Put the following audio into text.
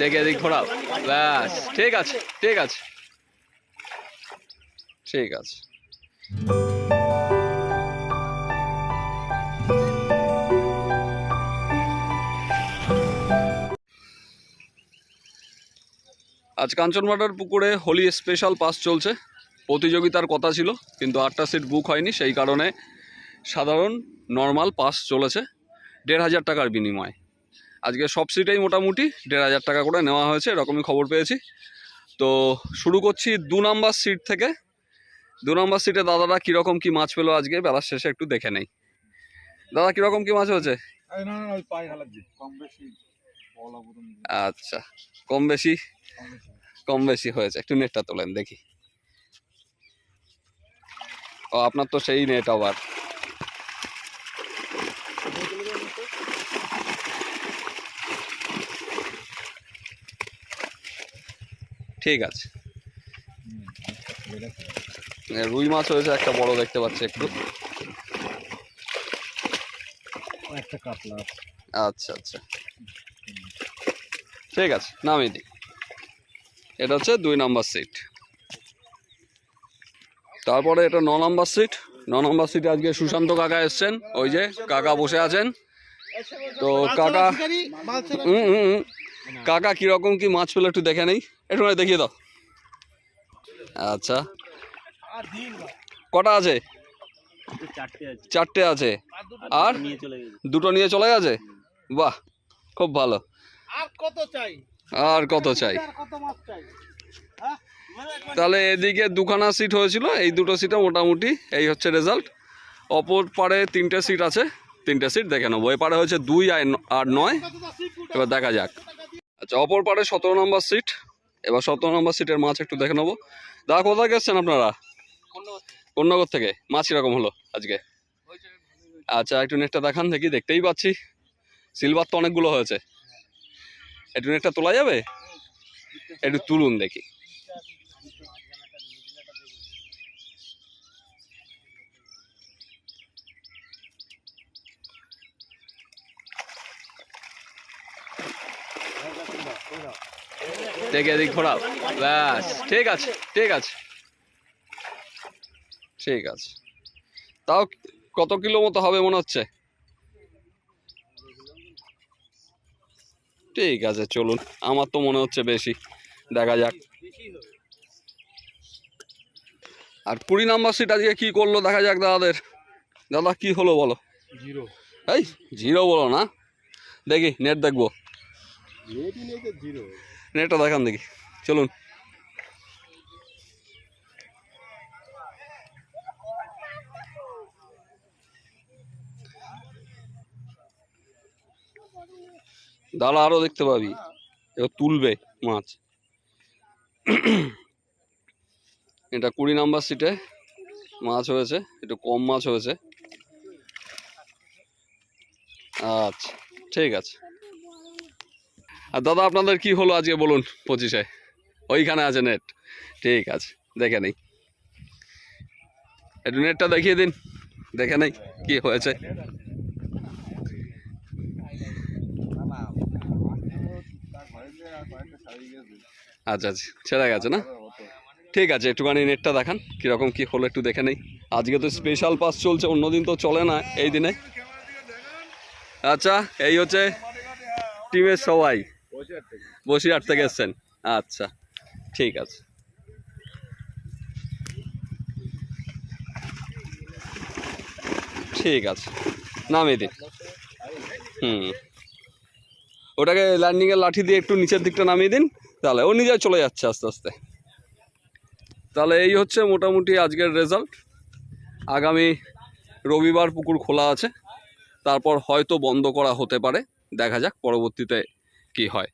দেখে এদিক ঘোরাও। ব্যাস, ঠিক আছে ঠিক আছে। ঠিক আছে। আজ কাঞ্চনমাটার পুকুরে হোলি স্পেশাল পাস চলছে। প্রতিযোগিতার কথা ছিল, কিন্তু আটটা সিট বুক হয়নি, সেই কারণে সাধারণ নর্মাল পাস চলেছে। দেড় হাজার টাকার বিনিময়ে। আজকে সব সিটেই মোটামুটি দেড় হাজার টাকা করে নেওয়া হয়েছে এরকমই খবর পেয়েছি। তো শুরু করছি দু নম্বর সিট থেকে। দু নম্বর সিটে দাদারা কীরকম কী মাছ পেল আজকে বেলার শেষে একটু দেখে নেই। দাদা কীরকম কী মাছ হয়েছে? আচ্ছা কম বেশি? কম বেশি হয়েছে একটু নেটটা তোলেন দেখি। ও আপনার তো সেই নেট আবার ঠিক আছে। রুই মাছ হয়েছে একটা বড় দেখতে পাচ্ছি একটু। একটা কাতলা আচ্ছা আচ্ছা। ঠিক আছে নামিয়ে দিই। এটা হচ্ছে দুই নাম্বার সিট তারপরে এটা ন নাম্বার সিট ন নাম্বার সিটে আজকে সুশান্ত কাকা এসছেন ওই যে কাকা বসে আছেন। তো কাকা হুম হুম হুম। কাকা কীরকম কি মাছ পেল একটু দেখে নেই? একটু মানে দেখিয়ে দাও। আচ্ছা। কটা আছে? চারটে আছে। আর দুটো নিয়ে চলে গেছে। বাহ খুব ভালো। আর কত চাই? আর কত চাই? আর কত মাছ চাই? হ্যাঁ? তাহলে এদিকে দুখানা সিট হয়েছিল এই দুটো সিটে মোটামুটি এই হচ্ছে রেজাল্ট অপর পারে তিনটে সিট আছে তিনটে সিট দেখে নেব। এপারে হয়েছে দুই আর আর নয়। এবার দেখা যাক। আচ্ছা অপর পারে সতেরো নম্বর সিট এবার সতেরো নম্বর সিটের মাছ একটু দেখে নেব। দাদা কোথায় গেছেন আপনারা? কন্যাগর থেকে। মাছ কীরকম হলো আজকে? আচ্ছা একটু নেটটা দেখান দেখি, দেখতেই পাচ্ছি। সিলভার তো অনেকগুলো হয়েছে। একটু নেটটা তোলা যাবে? একটু তুলুন দেখি। দেখে এদিক ঘোরাও ব্যাস ঠিক আছে ঠিক আছে ঠিক আছে তাও কত কিলো মতো হবে মনে হচ্ছে? ঠিক আছে চলুন। আমার তো মনে হচ্ছে বেশি। দেখা যাক। আর কুড়ি নাম্বার সিট আজকে কি করল? দেখা যাক দাদাদের। দাদা কি হলো বলো? জিরো। এই জিরো বলো না। দেখি নেট দেখব। নেটটা দেখান দেখি। চলুন। দাঁড়া, আরও দেখতে পাবি। এবার তুলবে মাছ। এটা কুড়ি নাম্বার সিটে মাছ হয়েছে। একটু কম মাছ হয়েছে। আচ্ছা ঠিক আছে। আর দাদা, আপনাদের কি হলো আজকে বলুন পঁচিশে? ওইখানে আছে নেট ঠিক আছে, দেখে নেই। একটু নেটটা দেখিয়ে দিন, দেখে নেই কি হয়েছে। আচ্ছা আচ্ছা ছেড়ে গেছে না? ঠিক আছে, একটুখানি নেটটা দেখান, কীরকম কি হলো একটু দেখে নেই। আজকে তো স্পেশাল পাস চলছে, অন্যদিন তো চলে না এই দিনে। আচ্ছা এই হচ্ছে টিমের সবাই। বসিরহাট থেকে। এসছেন? আচ্ছা ঠিক আছে। ঠিক আছে, নামিয়ে দিন। হুম। ওটাকে ল্যান্ডিংয়ের লাঠি দিয়ে একটু নিচের দিকটা নামিয়ে দিন, তাহলে ও নিজে চলে যাচ্ছে আস্তে আস্তে। তাহলে এই হচ্ছে মোটামুটি আজকের রেজাল্ট আগামী রবিবার পুকুর খোলা আছে, তারপর হয়তো বন্ধ করা হতে পারে, দেখা যাক পরবর্তীতে কি হয়।